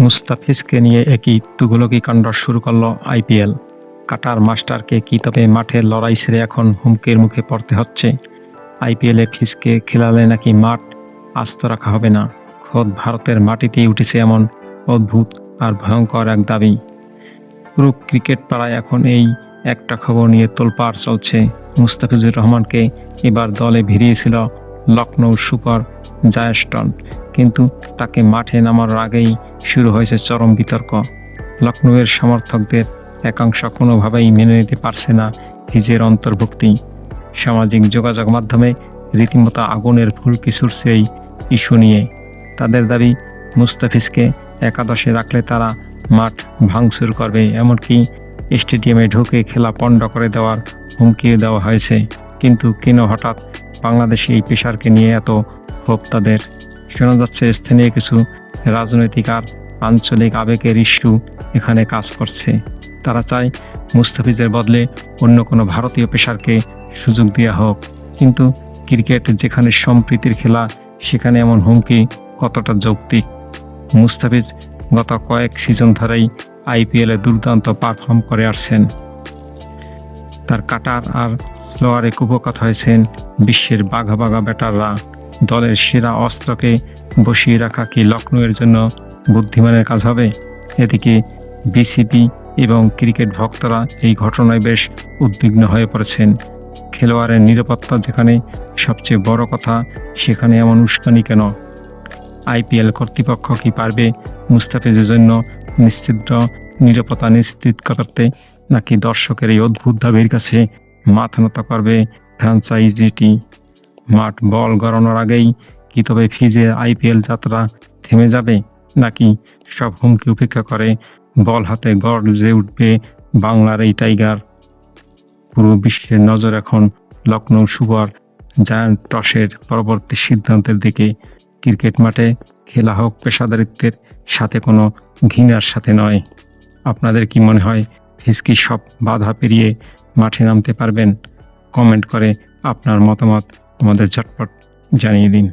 মুস্তাফিজকে নিয়ে একই তুগলকি কাণ্ড শুরু করল আইপিএল। কাটার মাস্টারকে কি তবে মাঠের লড়াই সেরে এখন হুমকির মুখে পড়তে হচ্ছে? আইপিএলে ফিসকে খেলালে নাকি মাঠ আস্ত রাখা হবে না? খোদ ভারতের মাটিতেই উঠেছে এমন অদ্ভুত আর ভয়ঙ্কর এক দাবি। পুরো ক্রিকেট পাড়ায় এখন এই একটা খবর নিয়ে তোলপাড় চলছে। মুস্তাফিজুর রহমানকে এবার দলে ভিড়িয়েছিল লখনৌ সুপার জায়াস্টন। কিন্তু তাকে মাঠে নামার আগেই শুরু হয়েছে চরম বিতর্ক। লখনৌয়ের সমর্থকদের একাংশ কোনোভাবেই মেনে নিতে পারছে না হিজের অন্তর্ভুক্তি। সামাজিক যোগাযোগ মাধ্যমে রীতিমতো আগুনের ফুলকি ছুটছে এই ইস্যু নিয়ে। তাদের দাবি, মুস্তাফিজকে একাদশে রাখলে তারা মাঠ ভাঙচুর করবে, এমনকি স্টেডিয়ামে ঢুকে খেলা পণ্ড করে দেওয়ার হুমকিও দেওয়া হয়েছে। কিন্তু কেন হঠাৎ বাংলাদেশে এই পেশারকে নিয়ে এত ক্ষোভ তাদের। শোনা যাচ্ছে স্থানীয় কিছু রাজনৈতিক আর আঞ্চলিক আবেগের ইস্যু এখানে কাজ করছে। তারা চায় মুস্তাফিজের বদলে অন্য কোনো ভারতীয় পেশারকে সুযোগ দেওয়া হোক। কিন্তু ক্রিকেট যেখানে সম্প্রীতির খেলা, সেখানে এমন হুমকি কতটা যৌক্তিক? মুস্তাফিজ গত কয়েক সিজন ধরেই আইপিএলে দুর্দান্ত পারফর্ম করে আসছেন। তার কাটার আর স্লোয়ারে কুপকাত হয়েছেন বিশ্বের বাঘা বাঘা ব্যাটাররা। দলের সেরা অস্ত্রকে বসিয়ে রাখা কি লখনৌয়ের জন্য বুদ্ধিমানের কাজ হবে? এদিকে বিসিবি এবং ক্রিকেট ভক্তরা এই ঘটনায় বেশ উদ্বিগ্ন হয়ে পড়েছেন। খেলোয়াড়ের নিরাপত্তা যেখানে সবচেয়ে বড় কথা, সেখানে এমন উস্কানি কেন? আইপিএল কর্তৃপক্ষ কি পারবে মুস্তাফিজের জন্য নিশ্চিত নিরাপত্তা নিশ্চিত করতে নাকি দর্শকের এই অদ্ভুত দাবির কাছে মাথা নত করবে ফ্র্যাঞ্চাইজিটি মাঠ বল গড়ানোর আগেই কি তবে ফিজে আইপিএল যাত্রা থেমে যাবে? নাকি সব হুমকি উপেক্ষা করে বল হাতে গর্জে উঠবে বাংলার এই টাইগার? পুরো বিশ্বের নজর এখন লখনৌ সুপার জায়ান্ট টসের পরবর্তী সিদ্ধান্তের দিকে। ক্রিকেট মাঠে খেলা হোক পেশাদারিত্বের সাথে কোনো ঘৃণার সাথে নয়। আপনাদের কি মনে হয় ফিসকি সব বাধা পেরিয়ে মাঠে নামতে পারবেন, কমেন্ট করে আপনার মতামত আমাদের ঝটপট জানিয়ে দিন।